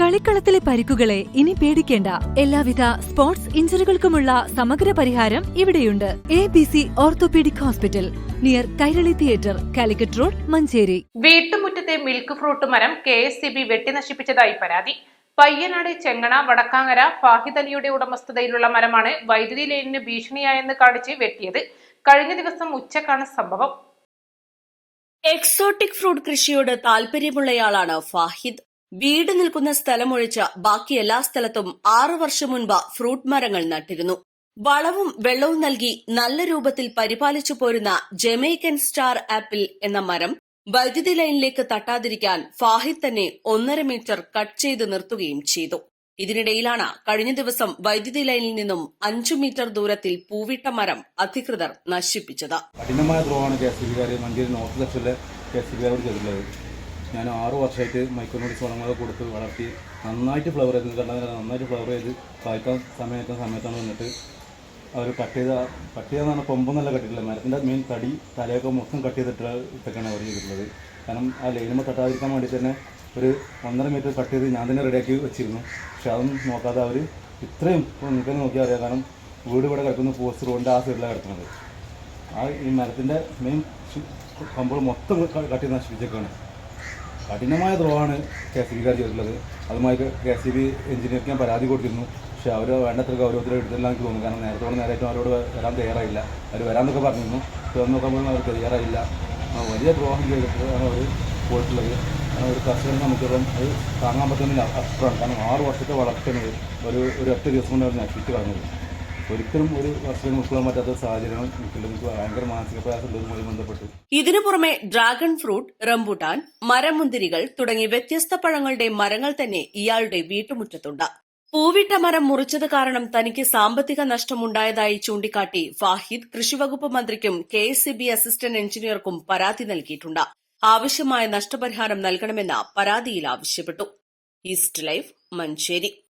കളിക്കളത്തിലെ പരിക്കുകളെ ഇനി പേടിക്കേണ്ട. എല്ലാവിധ സ്പോർട്സ് ഇഞ്ചറികൾക്കുമുള്ള സമഗ്ര പരിഹാരം ഇവിടെയുണ്ട്. A B C orthopaedic hospital near Kairali theatre Calicut road Manjeri. വീട്ടുമുറ്റത്തെ മിൽക്ക് ഫ്രൂട്ട് മരം കെ എസ് സി ബി വെട്ടിനശിപ്പിച്ചതായി പരാതി. പയ്യനാട് ചെങ്ങണ വടക്കാങ്ങര ഫാഹിദ് അലിയുടെ ഉടമസ്ഥതയിലുള്ള മരമാണ് വൈദ്യുതി ലൈനിന് ഭീഷണിയായെന്ന് കാണിച്ച് വെട്ടിയത്. കഴിഞ്ഞ ദിവസം ഉച്ചക്കാണ് സംഭവം. എക്സോട്ടിക് ഫ്രൂട്ട് കൃഷിയോട് താല്പര്യമുള്ളയാളാണ് ഫാഹിദ്. വീട് നിൽക്കുന്ന സ്ഥലമൊഴിച്ച ബാക്കി എല്ലാ സ്ഥലത്തും ആറു വർഷം മുൻപ് ഫ്രൂട്ട് മരങ്ങൾ നട്ടിരുന്നു. വളവും വെള്ളവും നൽകി നല്ല രൂപത്തിൽ പരിപാലിച്ചു പോരുന്ന ജമൈക്കൻ സ്റ്റാർ ആപ്പിൾ എന്ന മരം വൈദ്യുതി ലൈനിലേക്ക് തട്ടാതിരിക്കാൻ ഫാഹിദ് തന്നെ ഒന്നര മീറ്റർ കട്ട് ചെയ്ത് നിർത്തുകയും ചെയ്തു. ഇതിനിടയിലാണ് കഴിഞ്ഞ ദിവസം വൈദ്യുതി ലൈനിൽ നിന്നും അഞ്ചു മീറ്റർ ദൂരത്തിൽ പൂവിട്ട മരം അധികൃതർ നശിപ്പിച്ചത്. കഠിനമായ ദ്രോഹമാണ് കെ മഞ്ചേരി നോർത്ത് ചെയ്തിട്ടുള്ളത്. ഞാൻ ആറ് വർഷമായിട്ട് മൈക്രോനോട്സ് വളങ്ങളൊക്കെ കൊടുത്ത് വളർത്തി നന്നായിട്ട് ഫ്ലവർ ചെയ്ത് കണ്ടാൽ നന്നായിട്ട് ഫ്ലവർ ചെയ്ത് കായ്ക്കാൻ സമയത്ത സമയത്താണ് വന്നിട്ട് അവർ കട്ട് ചെയ്ത കട്ട് ചെയ്തെന്ന് പറഞ്ഞാൽ കൊമ്പൊന്നല്ല കട്ടിട്ടില്ല മരത്തിന്റെ മെയിൻ തടി തലയൊക്കെ മൊത്തം കട്ട് ചെയ്തിട്ട് ഇട്ടൊക്കെയാണ് അവർ ചെയ്തിട്ടുള്ളത്. കാരണം ആ ലൈനുമ്പോൾ തട്ടാതിരിക്കാൻ വേണ്ടി തന്നെ ഒരു ഒന്നര മീറ്റർ കട്ട് ചെയ്ത് ഞാൻ തന്നെ റെഡിയാക്കി വെച്ചിരുന്നു. പക്ഷെ അതൊന്നും നോക്കാതെ അവർ ഇത്രയും നിങ്ങൾക്ക് നോക്കിയാൽ അറിയാം. കാരണം വീട് ഇവിടെ കിടക്കുന്ന പോസ്റ്റ് റോഡിന്റെ ആ സൈഡിലാണ് കിടക്കുന്നത്. ആ ഈ മരത്തിന്റെ മെയിൻ കമ്പുകൾ മൊത്തം കട്ട് ചെയ്ത് നശിപ്പിച്ചേക്കാണ് കഠിനമായ ദ്രോഹമാണ് കെ സി ബിക്കാർ ചെയ്തിട്ടുള്ളത് അതുമായി കെ സി ബി എഞ്ചിനീയർക്ക് ഞാൻ പരാതി കൊടുത്തിരുന്നു. പക്ഷേ അവർ വേണ്ടത്ര ഗൗരവത്തിൽ എടുത്തില്ല എനിക്ക് തോന്നുന്നു. കാരണം നേരത്തോട് നേരായിട്ടും അവരോട് വരാൻ തയ്യാറായില്ല. അവർ വരാമെന്നൊക്കെ പറഞ്ഞിരുന്നു. തുറന്നു പോലും അവർ തയ്യാറായില്ല. വലിയ ദ്രോഹം ചെയ്തിട്ടാണ് അവർ പോയിട്ടുള്ളത്. കാരണം ഒരു കർഷകന് സംബന്ധിച്ചിടത്തോളം അത് താങ്ങാൻ പറ്റുന്നില്ല അപ്പുറമാണ് കാരണം ആറ് വർഷത്തെ വളർത്തുന്നത് ഒരു ഒരു ഒറ്റ ദിവസം കൊണ്ട് അവർ നശിപ്പിച്ച് കളഞ്ഞത്. ഒരിക്കലും ഒരു പറ്റാത്ത സാഹചര്യം മാനസിക ഇതിനു പുറമെ ഡ്രാഗൺ ഫ്രൂട്ട് റംബുട്ടാൻ മരമുന്തിരികൾ തുടങ്ങി വ്യത്യസ്ത പഴങ്ങളുടെ മരങ്ങൾ തന്നെ ഇയാളുടെ വീട്ടുമുറ്റത്തുണ്ട്. പൂവിട്ട മരം മുറിച്ചത് കാരണം തനിക്ക് സാമ്പത്തിക നഷ്ടമുണ്ടായതായി ചൂണ്ടിക്കാട്ടി ഫാഹിദ് കൃഷിവകുപ്പ് മന്ത്രിക്കും കെ എസ് അസിസ്റ്റന്റ് എഞ്ചിനീയർക്കും പരാതി നൽകിയിട്ടുണ്ട്. ആവശ്യമായ നഷ്ടപരിഹാരം നൽകണമെന്ന് പരാതിയിൽ ആവശ്യപ്പെട്ടു. East life Manjeri.